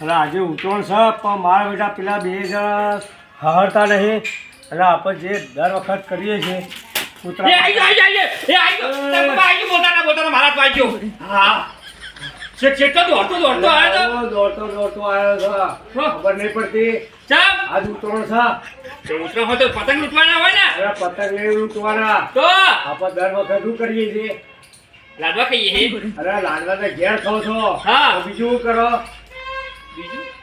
અને આજે ઉતરણ છે પણ મારા બેટા પેલા બે જણા હહરતા નહીં. એટલે આપણે જે દર વખત કરીએ છીએ કૂતરા દોડતો, દોડતો આવ્યો છે ખબર નહીં પડતી. આજ ઉતરણ છે તો ઉતરો હોય તો પતંગ લૂંટવાના હોય ને. પતંગ નહીં લૂંટવાના. તો. આપણે દર વખત શું કરીએ છીએ? લાડવા ખાઈએ. અરે લાડવા તો ઘેર ખાવ છો. હા. બીજું શું કરો?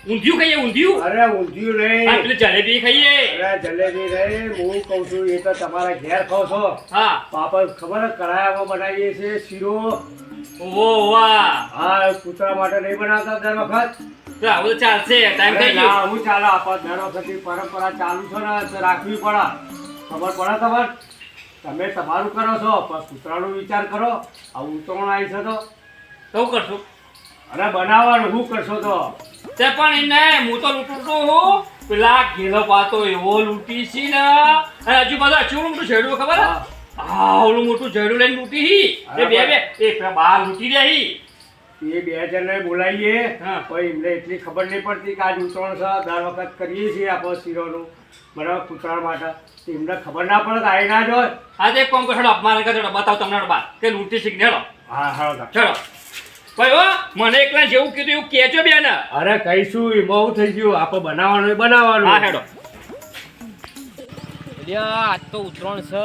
ઊંધિયું ખાઈએ, ઊંધિયું. અરે ઊંધિયું હા, નહીં પેલી જલેબી ખાઈએ. અરે જલેબી નહીં હું કહું છું એ તો તમારા ઘેર ખાવ છો હા. પાપડ ખબર છે, કઢાયામાં બનાવીએ છીએ શીરો ઓ વાહ. હા કૂતરા માટે નહીં બનાવતા દર વખત તો આવું ચાલશે. ટાઈમ થઈ ગયો. હું ચાલે આપણે દર વખતની પરંપરા ચાલુ છે ને રાખવી પડે ખબર પડે તમારે તમે તમારું કરો છો પણ કૂતરાનો વિચાર કરો આ ઉતરણ આવી છે તો શું કરશું? અરે બનાવવાનું શું કરશો તો? તે પણ એને હું તો લૂંટતો હું. પેલા ઘેલો પાતો એવો લૂંટી છે ને. અને હજુ બધા ચૂરું મોટું છેડું ખબર? હે? ઓલું મોટું ઝેડું લઈને લૂંટી હી. એ બે બે એ બાર લૂંટી હી. એ બે જણને બોલાવીએ. હા. પણ એમને એટલી ખબર નહીં પડતી કે આજ ઉતરણ છે દર વખત કરીએ છીએ આપણે શીરોનું. બરાબર કૂતરાણ માટે. એમને ખબર ના પડે આવી ના જ હોય. આજે કોમ કરો મારે કરે બતાવ તમને બાર. કે લૂંટી શીખ ને હા હા. ચલો ભાઈ હો મને એકલા જેવું કીધું એવું કેજો બે ને અરે કહીશું એમાં બહુ થઈ ગયું. આપણે બનાવવાનું બનાવવાનું. હા હેડો. આજ તો ઉતરણ છે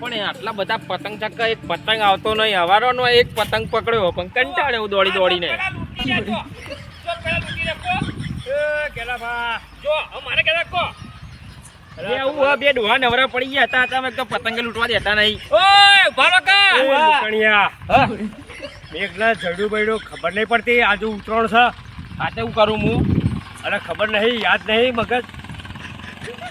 પણ આટલા બધા પતંગ ચક્કા એક પતંગ આવતો નહીં. હવારોનો એક પતંગ પકડ્યો પણ હું દોડી દોડીને. અરે એવું બે ડોહા નવરા પડી ગયા હતા તમે તો પતંગ લૂંટવા દેતા નહીં. ઓય ભારો કા. લૂંટણિયા. હા. મેઘના જડું બૈડું ખબર નહીં પડતી આજે ઉતરણ છે. આજે હું કરું હું અને ખબર નહીં યાદ નહીં મગજ?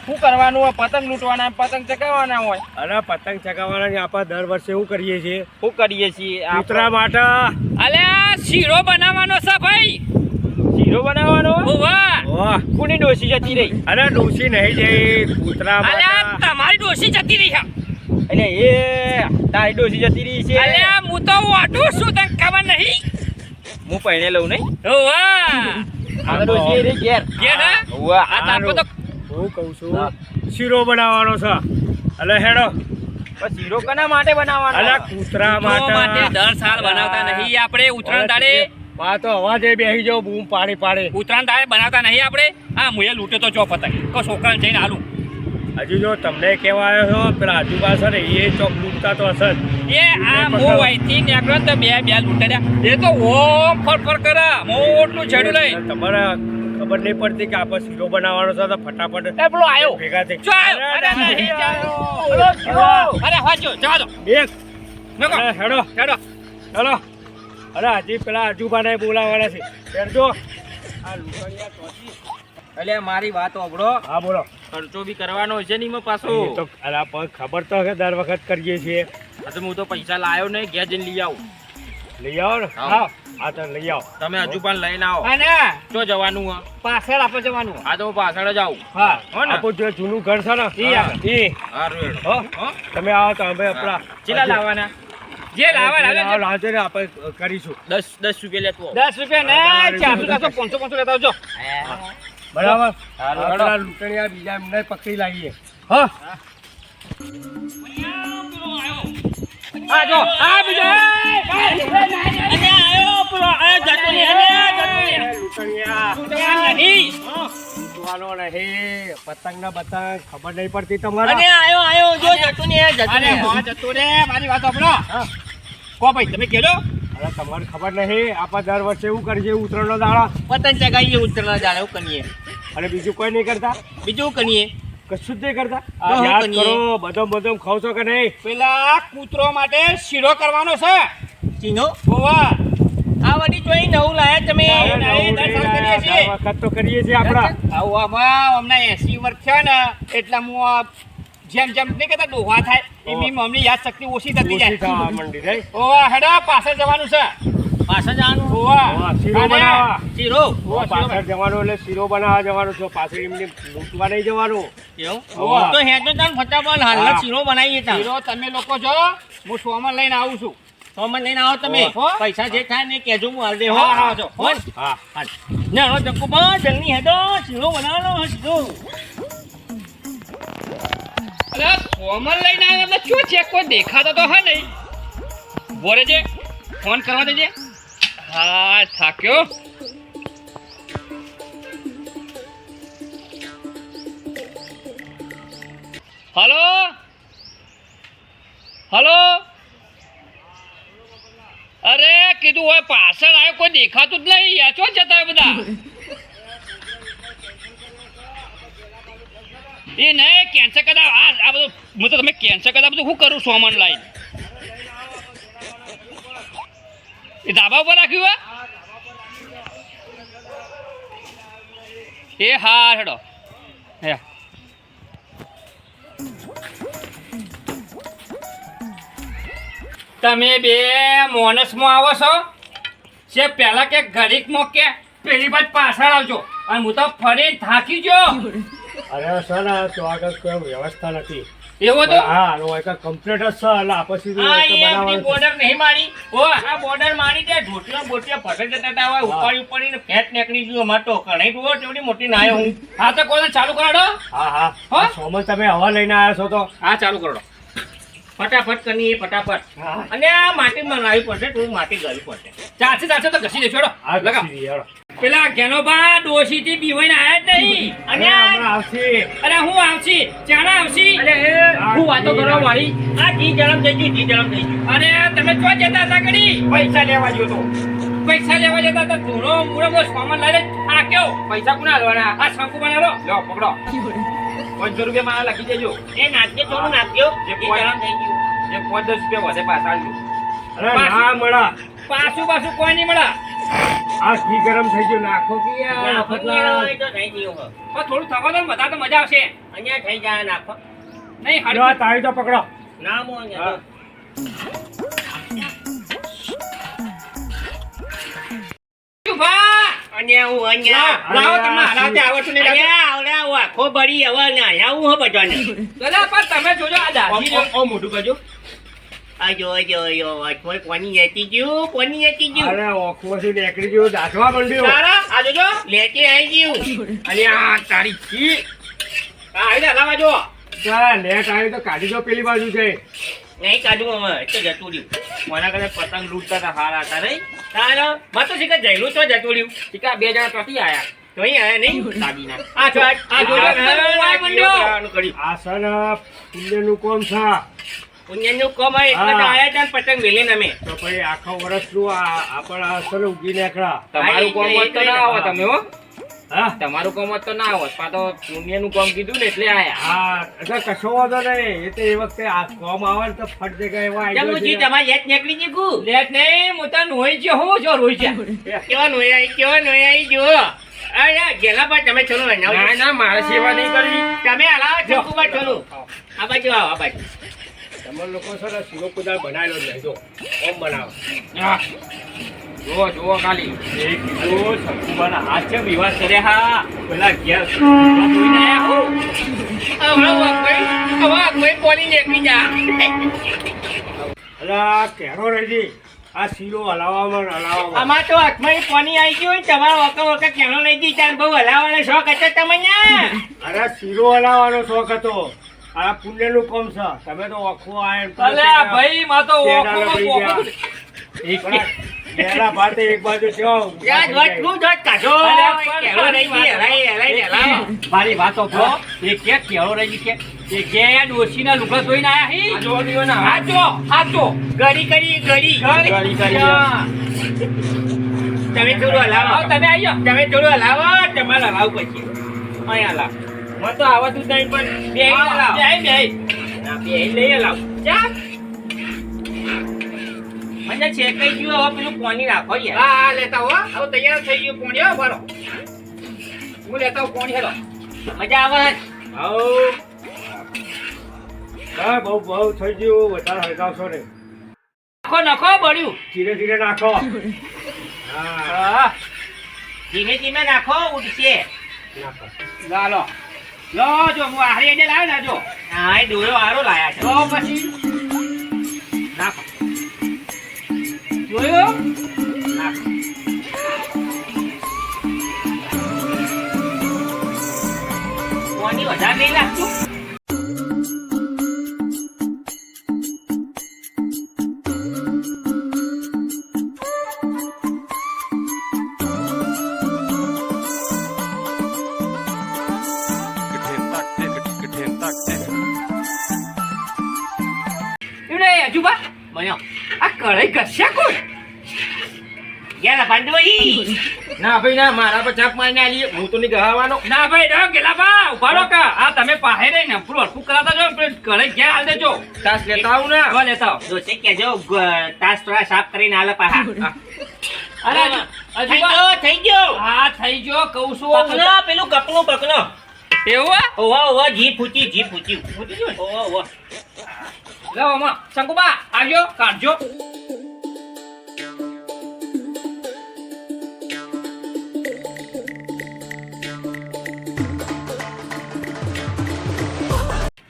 શું કરવાનું હોય? પતંગ લૂંટવાના પતંગ ચગાવવાના હોય? અરે પતંગ ચગાવવાના આપણે દર વર્ષે શું કરીએ છીએ. શું કરીએ છીએ? ઉતરા માટે અલે શીરો બનાવવાનો છે ભાઈ. શીરો બનાવવાનો? ઓવા કોની ડોસી જતી રહી? અરે ડોસી નહીં જઈ કૂતરા તમારી ડોશી જતી રહી છે. એટલે એ તારી ડોસી જતી રહી છે. અલે હું તો વાટું છું તને ખબર નહીં? હું પહેણે લઉં નહીં? આ ડોસી એ રહી ઘેર ઘેર, હા? આ તાપો તો હું કહું છું શીરો બનાવવાનો છે. અલે હેડો. શીરો કના માટે બનાવવાનો? અલે કૂતરા માટે. માટે દર સાલ બનાવતા નહીં આપણે ઉત્તરાયણ દાડે. વા તો અવાજે બેસી જાવ બૂમ પાડી પાડે. ઉત્તરાયણ દાડે બનાવતા નહીં આપણે? હા મુએ લૂંટે તો ચોપ હતા કો છોકરાને જઈને આલું હજુ જો તમને કહેવા આવ્યો છો પેલા આજુબાજુ ને એ ચોક લૂંટતા તો હશે એ આ મો વાઈથી નીકળ્યો તો બે બે લૂંટાડ્યા એ તો ઓમ ફર ફર કરે. મોટું છેડું લઈ. તમારે ખબર નહીં પડતી કે આપણે શીરો બનાવવાનો છે તો ફટાફટ એ પેલો આવ્યો ભેગા થઈ. અરે નહીં. અરે હાજો ચાલો એક. નકો. હેડો. હેડો. હેડો. અરે હજી પેલા આજુબાને બોલાવવાના છે. હેડજો. આ લૂંટણિયા ચોથી. એટલે મારી વાત ઓગળો હા બોલો. ખર્ચો બી કરવાનો છે નહીં એમાં પાછો. તો અલા પણ ખબર તો કે દર વખત કરીએ છીએ. તો હું તો પૈસા લાવ્યો નહીં ઘેર જઈને લઈ આવું. લઈ આવો ને? હા. હા તો લઈ આવો. તમે હજુ પણ લઈને આવો. અને જો જવાનું હે? પાછળ આપણે જવાનું. આ તો હું પાછળ જ આવું. હા. હો ને? આપણું જે જૂનું ઘર છે ને? ઈ હા, આગળ. ઈ. હો હો? તમે આવો તો અમે આપણા ચેલા લાવવાના? જે લાવવા લાવે લાવો, લાવજો ને આપણે કરીશું. દસ દસ રૂપિયા લેતો. દસ રૂપિયા ને ચારસો ચારસો પાંચસો પાંચસો લેતા આવજો. બરાબર? આપણા લૂંટણિયા બીજા એમને પકડી લાવીએ. હા. આ જો આ બીજો. અને આયો પેલો આ જતો નહીં અને જતો નહીં. લૂંટણિયા નહીં પતંગ ના પતંગ ખબર નહીં પડતી તમારે. અને આયો આયો જો જતો નહીં જતો નહીં હા જતો રે મારી વાત સાંભળો. હા. કો ભાઈ તમે કહેજો અરે તમારે ખબર નહીં આપણે દર વર્ષે એવું કરીએ ઉત્તરાયણનો દાડા. પતંગ ચગાવીએ ઉત્તરના દાડા એવું કરીએ. અને બીજું કોઈ નહીં કરતા? બીજું કરીએ? કશું જ નહીં કરતા? યાદ કરો બધો બધો ખાવ છો કે નહીં? પેલા કૂતરો માટે શીરો કરવાનો છે. ચીનો ઓવા આ વડી જોઈ નવું લાયા તમે. વખત તો કરીએ છીએ આપણા. આવું આમાં હમણાં એસી વર્ષ છે ને એટલે હું આ જેમ જેમ નહીં કહેતા ડોહા થાય. એમની મમ્મી યાદ શક્તિ ઓછી થતી જાય. માંડી ઓવા હેડા પાછળ જવાનું છે. પાછળ જવાનું? ઓવા ઓવા, શીરો બનાવવા. શીરો? ઓ, ઓવા, શીરો પાછળ જવાનું એટલે શીરો બનાવવા જવાનું છો. પાછળ એમને લૂંટવા નહીં જવાનું. એવું. તો હેડો તાન ફટાફટ હાલના શીરો બનાવીએ. શીરો તમે લોકો જો હું સોમાં લઈને આવું છું. સોમન લઈને આવો તમે. પૈસા જે થાય ને કહેજો હું હાલ દે. હો હા, હા, હાલ. ચક્કુ જલ્દી હેડો શીરો બનાવવાનો શીરો અરે કોમલ લઈને આવ્યો એટલે શું છે? કોઈ દેખાતો તો હા નહીં. બોરે છે, ફોન કરવા દેજે. હા, થાક્યો. હલો? હલો? અરે, કીધું હોય પાછળ આવ્યો, કોઈ દેખાતું જ નહીં. યાચો જતા બધા? એ નહીં કેન્સર કદા આ આ બધું હું તો તમે કેન્સર કદા બધું શું કરું સોમન લાઈન? એ ધાબા ઉપર રાખ્યું હા? એ હા હેડો. હે. તમે બે મોનસમાં આવો છો? જે પહેલાં કે ઘડીકમાં કે પેલી બાજ પાછળ આવજો. અને હું તો ફરી થાકી ગયો. અરે સર તો આગળ કોઈ વ્યવસ્થા નથી. એવો તો હા આનો એક કમ્પ્લીટ જ છે એટલે આ એક બનાવવાનું છે. નહીં મારી. ઓ આ border મારી દે ઢોટિયા બોટિયા ફસાઈ જતા હતા હવે ઉપાડી ઉપાડીને ફેટ નીકળી ગયું તો. કણાઈ ડુઓ તેવડી મોટી ના આવ્યો હું. હા તો કોને ચાલુ કરાડો? હા હા. હો? સોમન તમે હવા લઈને આવ્યા છો તો? હા ચાલુ કરાડો. ફટાફટ કરી ફટાફટ. હા. અને આ માટી બનાવવી પડશે થોડું માટી ગળવી પડશે. ચારસે ચારસે તો ઘસી દેશો આ લગા ઘેનો બા. પેલા ડોશી થી બીવાઈને આયા જ નહીં. અને અરે આવશે. અરે હું આવશી? ચાણા આવશી? અરે હું વાતો કરવા વાળી. આ જી જલમ થઈ ગયું જી જલમ થઈ ગયું. અરે તમે ક્યાં જતા હતા ઘડી પૈસા લેવા ગયો તો. પૈસા લેવા જતા હતા? ધૂળો મૂળો બસ સામાન લઈને થાક્યો પૈસા કોને લેવાના આ શંકુ બનાવો. લો પકડો. પાંચસો રૂપિયા મારા લખી દેજો. એ નાખ્યો થોડું નાખ્યો જે જલમ થઈ ગયું. જે પાંચ દસ રૂપિયા વધે પાછા આવજો અરે ના મળા. પાછું પાછું કોઈ નહીં મળે. આ ઘી ગરમ થઈ ગયું. નાખો કે યાર? નાખો તો થઈ ગયું પણ થોડું થવા દો બધા તો મજા આવશે. અહીંયા થઈ જાય નાખો. નહીં લો, તાળી તો પકડો. ના મો અહીંયા તો. હું અહીંયા. લાવો તમને હલાવતે આવડતું નહીં લાગે. આવડે આવો આખો બળી હવે ના આવું હો બધાને? દાદા પણ તમે જોજો આ દાદી ઓમ મોઢું કરજો આજો આજો આજો કોની લેતી ગયું? કોની લેતી ગયું? અરે ઓખમાંથી નીકળી ગયું? દાઢવા માંડ્યું. તારા આ જોજો લેતી આવી ગયું. અને આ તારી છી આ આવી હલાવા જો. ચાલ, લેટ આવી તો કાઢી દો પેલી બાજુ છે. નહીં કાઢું હવે તો જતું રહ્યું. કોના કદાચ પતંગ લૂંટતા હતા હારા હતા નહીં? તારો મત તો શીખર જયલું તો જતું રહ્યું. શીખા બે જણા ત્યાંથી આયા. તો આયા નહીં? દાદીના. આ જો આ આ સન પુણ્યનું કોમ છે? પુણ્યનું કોમ હોય એટલે તો. આયા ત્યાં પતંગ વેલીને અમે. તો પછી આખા વર્ષનું આ આપણ આ ઉગી નીકળ્યા. તમારું કોમ હોત તો ના આવો તમે હો. હા? તમારું કોમ હોત તો ના આવો પા તો પુણ્યનું કોમ કીધું ને એટલે આયા. હા એટલે કશો વાંધો નહીં. એ તો એ વખતે આ કોમ આવે ને તો ફટ જગ્યાએ એવા ચમુજી છે. તમારે યાદ નીકળી ગયું ગુ. લેટ નહીં હું તો નોઈ છે હું જો રોઈ છે કેવા નોયાઈ કેવા નોયાઈ જો અરે ગેલા પર તમે ચલો ના ના મારે સેવા નહીં કરવી. તમે હલાવો ચંકુબા ચલો. આ બાજુ આવો આ બાજુ. તમે લોકો છે ને શીરો કુદાળ બનાવેલો જ નહીં. ઓમ બનાવો. હા. જુઓ જુઓ ખાલી. એક કિલો શંકુબાના હાથ છે વિવાદ કરે હા. પેલા ઘેર જોઈને હવે કોઈ પોલી નીકળી જા અલા કેરો રેજી આ શીરો હલાવવામાં હલાવવામાં. આમાં તો હાથમાં ઈ આવી ગયું હોય તમારા વખત વખત કેનો લઈ તાર બહુ હલાવવાનો શોખ હતો તમને અરે શીરો હલાવવાનો શોખ હતો. આ પુણ્યનું કોમ છે. તમે તો ઓખો આય એમ અલે ભાઈ માં તો ઓખો ભાતે એક બાજુ કાઢો. મારી વાત તો એ કે કેળો રહી કે એ કે ડોશી ના લુગડા ધોઈને આયા હી? જો દીવો ના. હાચો હાચો. ગળી કરી કરી. તમે થોડું આવો હલાવો તમે આવી જાઓ તમે થોડું હલાવો તમારે હલાવું પછી. અહીંયા હલાવ મને તો આવતું જ નહીં પણ બે હલાવ બે બે લઈ હલાવ ચા મને છેકાઈ ગયું હવે પેલું પાણી રાખો યાર. હા હા લેતા હો હવે તૈયાર થઈ ગયું પોણી હો બરો હું લેતા હું પોણી હેલો. મજા આવે. આવો હા બહુ બહુ થઈ ગયું. વધારે હલકાવશો ને નાખો નાખો બળ્યું. ધીરે ધીરે નાખો. ધીમે ધીમે નાખો ઉડશે. નાખો. લાલો. લો જો હું આહરી એને લાવ્યો ને જો. હા એ ડોળો હારો લાયા છે. તો પછી. નાખો. જોયું? કોની વધારે નહીં લાગતું? બન્યો આ કઢાઈ ઘસ્યા કોણ? યાર ભાંડવઈ. ના ભાઈ ના મારા પર ચાપ મારીને આલી. હું તો નહીં ગહાવાનો. ના ભાઈ ડો ગેલા બા ઊભા રહો કા. આ તમે પાહે રહીને પૂરું હરખું કરાતા જો પેલું કઢાઈ ઘેર હાલ દેજો? તાસ લેતા આવું ને. હવા લેતા આવો. દોસ્તે કેજો ગ- તાસ થોડા સાફ કરીને આલે પાહા. અરે થઈ ગયો થઈ ગયો. હા થઈ ગયો કહું છું. પકલો પેલું કપલું પકલો એવું? ઓવા ઓવા જી ફૂચી જી ફૂચી. ફૂચી ગયું ઓવા ઓવા. લાવો હમણાં શંકુબા આવજો કાઢજો.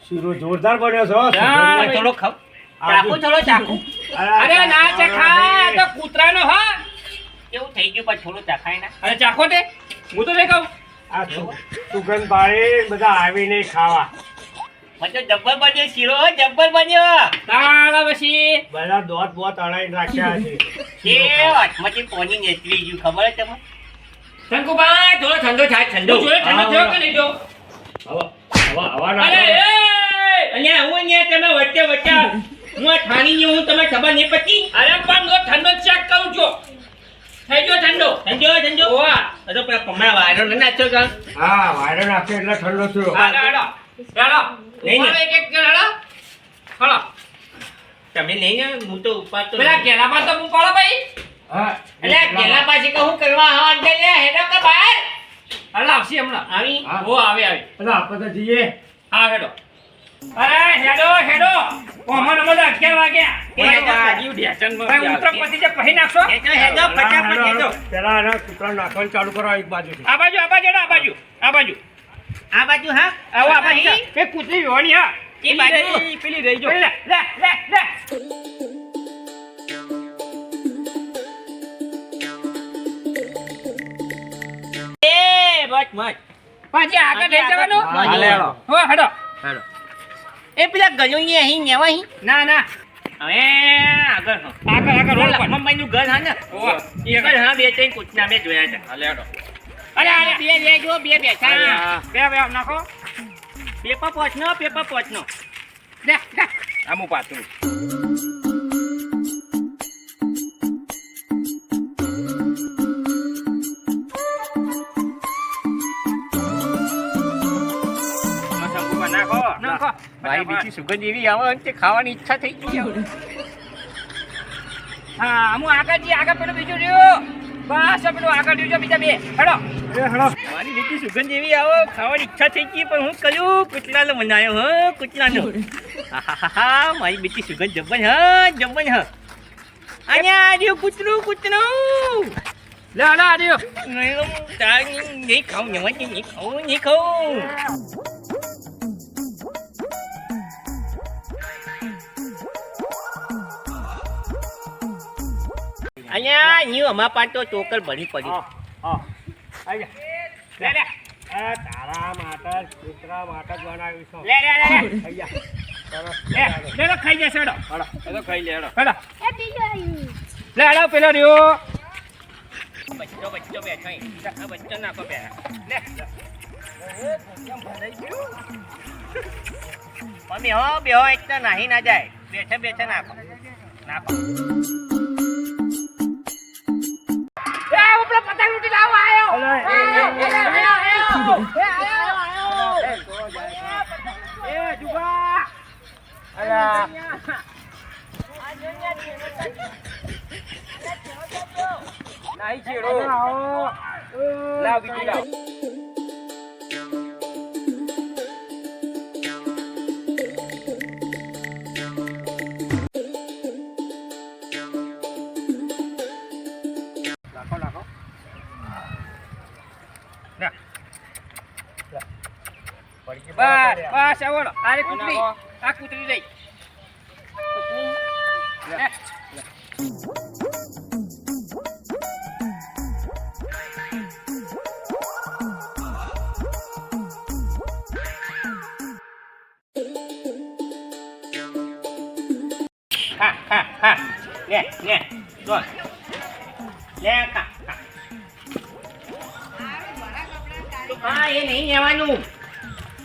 શીરો જોરદાર બન્યો છો હા, થોડો ખાવ. ચાકુ થોડો ચાકુ અરે ના ચખાય આ તો કૂતરાનો હા. કેવું થઈ ગયું પણ થોડું ચાખાય ના? અરે ચાખો તે. હું તો નહીં કહું આ સુગંધ બાળી બધા આવીને ખાવા. જબ્બર બન્યો શીરો જબ્બર બન્યો. તાળા પછી. બધા દોત બોત અડાઈને રાખ્યા છે. એ હાથમાંથી પોની નેચરી ગયું ખબર છે તમને? શંકુબા થોડો ઠંડો થાય ઠંડો ઠંડો જોયો ઠંડો થયો કે નહીં થયો? હવા હવા હવા અરે અહીંયા હું અહીંયા તમે વચ્ચે વચ્ચે હું આ ઠાણીની હું તમે ખબર નહીં અરે પણ હું ઠંડો ચેક કરું છો. થઈ ગયો ઠંડો? ઠંડો ઠંડો ઓવા તો પેલા કમળા વાયરો ન નાખ્યો કાં? હા વાયરો નાખ્યો એટલે ઠંડો થયો. હાલો. હાલો હાલો નહીં, નહીં. એક એક જણ હાલો હાલો તમે નહીં ને હું તો ઉપાડતો પેલા નહીં. ગેલામાં તો ઉપાડો ભાઈ? હા એટલે આ પાછી. કહું કરવા આવા અંદર હેડો કે બહાર. હાલો આવશે હમણાં. આવી? ઓ આવે આવે. એટલે આપણે તો જઈએ. હા હેડો. અરે હેડો હેડો. ઓમન અમન અગિયાર વાગ્યા. એ હેડો. ભાઈ ઉતરો પછી જે પહેરી નાખશો. હેડો હેડો ફટાફટ હેડો. પેલા આના કૂતરા નાખવાનું ચાલુ કરો એક બાજુ આ બાજુ આ બાજુ આ બાજુ. આ બાજુ. આ બાજુ હા? આવો આ બાજુ એ કૂતરી જોવાની હા. એ બાજુ. પેલી રહી જો. લે લે લે લે. એ બસ મત. પાછી આગળ લઈ જવાનો હાલે હાલો હો હેડો. એ પેલા ગજોની અહીં નેવા અહીં? ના ના. હવે આગળ આગળ આગળ રોડ પર. મમ્મીનું ઘર હા ને? ઓવા, એ ઘર હા બે ત્રણ કૂતના મેં જોયા છે. હાલે હેડો. અરે અરે બે લેજો બે બેઠા બે. બે નાખો. પેપર પહોંચનો પેપર પહોંચનો લે લે આમું પાછું. મારી બીજી સુગંધ એવી આવે તે ખાવાની ઈચ્છા થઈ ગઈ હા હું આગળ જઈએ આગળ પેલું બીજું રહ્યું. બસ પેલું આગળ રહ્યું બીજા બે. હેડો. મારી બીજી સુગંધ એવી આવો ખાવાની ઈચ્છા થઈ ગઈ પણ હું કયું? કૂતરાનો બનાવ્યો હ? કૂતરાનો. આહાહાહા, મારી બીજી સુગંધ જબ્બર હ? જબ્બર હ? અહીંયા આવ્યું કૂતરું કૂતરું. લે નહીં ખાઉં નહીં નહીં ખાઉં નહીં ખાઉં. અહીંયા અહીં અમારા પાસે તો ચોકર ભરી પડી હા હા. આઈ જા. લે લે એ તારા માટે કૂતરા માટે જ બનાવ્યું છે. લે લે ખાઈ જશે હેડો. હેડો. ખાઈ લે હેડો. હેડો. લે હેડો પેલો રહ્યો. બચ્ચો બચ્ચો બેઠો આ બચ્ચો નાખો બે. લે. મમ્મી બેહો એક તો નાહી ના જાય. બેઠે બેઠે નાખો. નાખો. ઉપરો પતંગ લૂટી લાવો આયો. એ જુગા. અલા. નાઈ છેડો લાવ બીજી લાવ. બસ આવડો આરે કૂતરી. આ કૂતરી લઈ.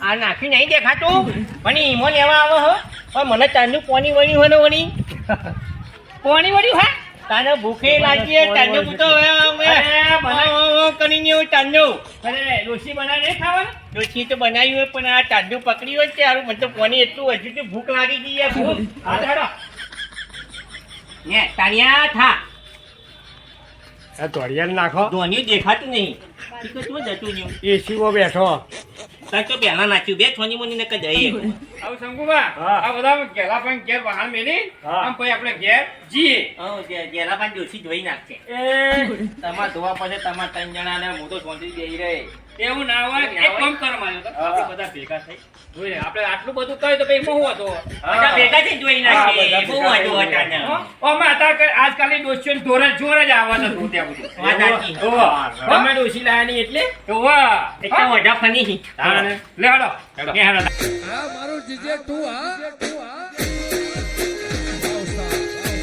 આ નાખ્યું નહીં દેખાતું? પણ ઈમો લેવા આવો હો. પણ મને ચાંદુ કોની વળ્યું હોય વળી. કોની વળ્યું હા? તાને ભૂખે લાગી ચાંદુ પૂતો કરીને એવું ચાંદુ અરે બનાવી નહીં ખાવાનું? ડોશી તો બનાવ્યું હોય પણ આ ચાંદુ પકડી હોય ત્યારે મને તો પોની એટલું હજુ તો ભૂખ લાગી ગઈ છે ભૂખ? હા ચાલો ને તાણિયા થા. આ ધોળિયાને નાખો. ધોની દેખાતું નહીં. શું જતું રહ્યું? એસીમાં બેઠો. તો પહેલા નાખ્યું? બે થોની મોની ને કદાઈ આવું શંકુબા હા. આ બધા ગેલા પણ ઘેર વાહન મેલી. આમ પછી આપણે ઘેર જેલા પણ જોશી ધોઈ નાખશે. તમાર ધોવા પછી તમાર ત્રણ જણા ને હું તો શાંતિ બેહી રહે. એવું ના હોય એક કામ કર માયો તો આપણે બધા ભેગા થઈ. જોઈ આપણે આટલું બધું કહ્યું તો પછી હું હતો? બધા ભેગા થઈ જોઈ હા, નાખીએ. બહુ હતો ને. હો? અમે હતા કે આજકાલની ડોશીઓને જોર જ જોર જ આવવા હતું ત્યાં બધું સાચી. હોવે. તમે ડોશી લાયાની એટલે? હોવે. એટલા વઢા ફની. લે હાડો. હા મારું જીજે તું હા.